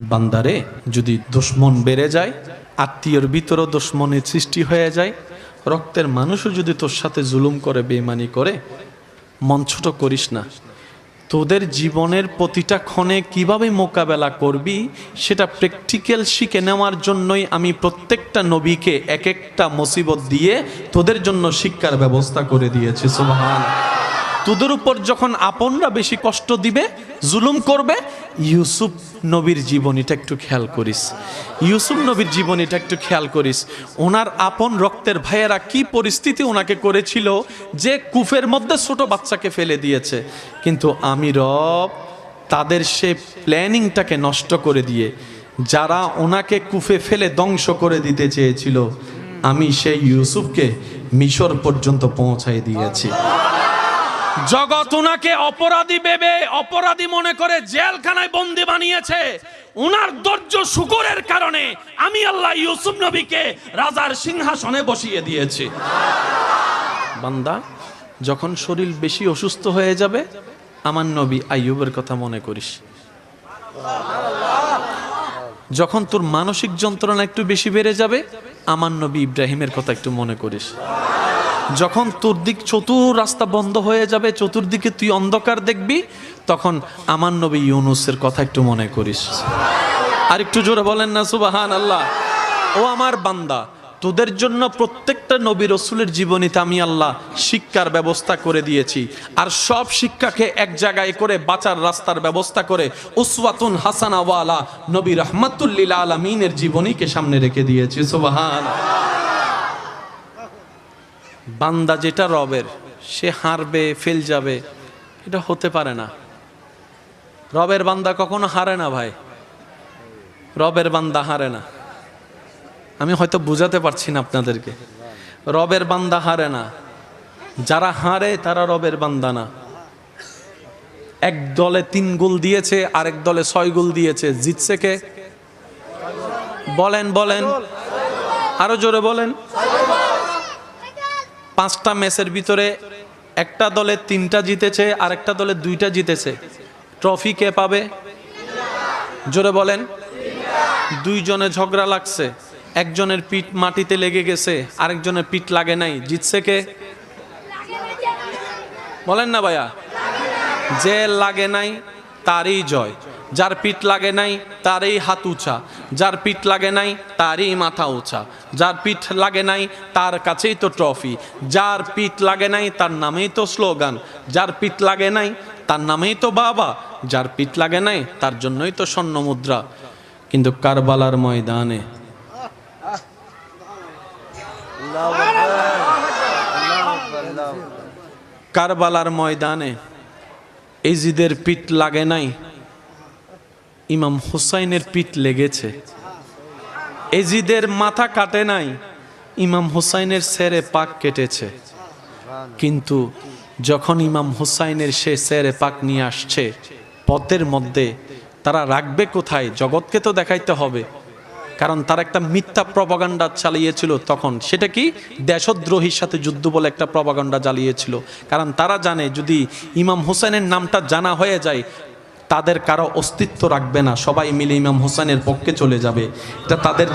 বান্দারে, যদি দুশ্মন বেড়ে যায়, আত্মীয়র ভিতরও দুশ্মনের সৃষ্টি হয়ে যায়, রক্তের মানুষও যদি তোর সাথে জুলুম করে বেমানি করে, মন ছোট করিস না। তোদের জীবনের প্রতিটা ক্ষণে কীভাবে মোকাবেলা করবি, সেটা প্র্যাকটিক্যাল শিখে নেওয়ার জন্যই আমি প্রত্যেকটা নবীকে এক একটা মুসিবত দিয়ে তোদের জন্য শিক্ষার ব্যবস্থা করে দিয়েছি সুবহান তোদের উপর যখন আপনরা বেশি কষ্ট দিবে, জুলুম করবে ইউসুফ নবীর জীবনীটা একটু খেয়াল করিস। ইউসুফ নবীর জীবনীটা একটু খেয়াল করিস। ওনার আপন রক্তের ভাইয়েরা কি পরিস্থিতি ওনাকে করেছিল যে কুফের মধ্যে ছোট বাচ্চাকে ফেলে দিয়েছে। কিন্তু আমি রব, তাদের সে প্ল্যানিংটাকে নষ্ট করে দিয়ে, যারা ওনাকে কুফে ফেলে ধ্বংস করে দিতে চেয়েছিল, আমি সেই ইউসুফকে মিশর পর্যন্ত পৌঁছাই দিয়েছি। জগৎ ওনাকে অপরাধী ভেবে অপরাধী মনে করে জেলখানায় বন্দি বানিয়েছে। উনার ধৈর্য শুকরের কারণে আমি আল্লাহ ইউসুফ নবীকে রাজার সিংহাসনে বসিয়ে দিয়েছি। বান্দা, যখন শরীর বেশি অসুস্থ হয়ে যাবে, আমার নবী আইয়ুবের কথা মনে করিস। যখন তোর মানসিক যন্ত্রণা একটু বেশি বেড়ে যাবে, আমার নবী ইব্রাহিমের কথা একটু মনে করিস। যখন তোর দিক চতুর রাস্তা বন্ধ হয়ে যাবে, চতুর্দিকে তুই অন্ধকার দেখবি, তখন আমার নবী ইউনুসের কথা একটু মনে করিস। আর একটু জোরে বলেন না সুবাহান আল্লাহ ও আমার বান্দা, তোদের জন্য প্রত্যেকটা নবী রসুলের জীবনীতে আমি আল্লাহ শিক্ষার ব্যবস্থা করে দিয়েছি। আর সব শিক্ষাকে এক জায়গায় করে বাঁচার রাস্তার ব্যবস্থা করে উসওয়াতুন হাসানাওয়ালা নবী রহমাতুল্লিল আলমিনের জীবনীকে সামনে রেখে দিয়েছি সুবাহান বান্দা যেটা রবের, সে হারবে, ফেল যাবে, এটা হতে পারে না। রবের বান্দা কখনো হারে না ভাই। রবের বান্দা হারে না। আমি হয়তো বুঝাতে পারছি না আপনাদেরকে। রবের বান্দা হারে না। যারা হারে, তারা রবের বান্দা না। এক দলে তিন গোল দিয়েছে, আরেক দলে ছয় গোল দিয়েছে। জিতছে কে? বলেন বলেন। আরও জোরে বলেন। পাঁচটা ম্যাচের ভিতরে একটা দলে তিনটা জিতেছে আর একটা দলে দুইটা জিতেছে। ট্রফি কে পাবে? জোরে বলেন। দুইজনে ঝগড়া লাগছে। একজনের পিঠ মাটিতে লেগে গেছে, আরেকজনের পিঠ লাগে নাই। জিতছে কে? বলেন না ভাইয়া। যে লাগে নাই তারই জয়। যার পিঠ লাগে নাই, তারই হাত উঁচা। যার পিঠ লাগে নাই, তারই মাথা উঁচা। যার পিঠ লাগে নাই, তার কাছেই তো ট্রফি। যার পিঠ লাগে নাই, তার নামেই তো স্লোগান। যার পিঠ লাগে নাই, তার নামেই তো বাবা। যার পিঠ লাগে নাই, তার জন্যই তো স্বর্ণ মুদ্রা। কিন্তু কারবালার ময়দানে কারবালার ময়দানে এজিদের পিঠ লাগে নাই? ইমাম হুসাইনের পিঠ লেগেছে। এজিদের মাথা কাটে নাই? ইমাম হুসাইনের সেরে পাক কেটেছে। কিন্তু যখন ইমাম হুসাইনের সে সেরে পাক নিয়ে আসছে, পথের মধ্যে তারা রাখবে কোথায়? জগৎকে তো দেখাইতে হবে। কারণ তার একটা মিথ্যা প্রপাগান্ডা চালিয়েছিল তখন। সেটা কি? দেশদ্রোহীর সাথে যুদ্ধ বলে একটা প্রপাগান্ডা চালিয়েছিল কারণ তারা জানে, যদি ইমাম হোসেনের নামটা জানা হয়ে যায়, তাদের কারও অস্তিত্ব রাখবে না। সবাই মিলে ইমাম হোসেনের পক্ষে চলে যাবে। এটা তাদের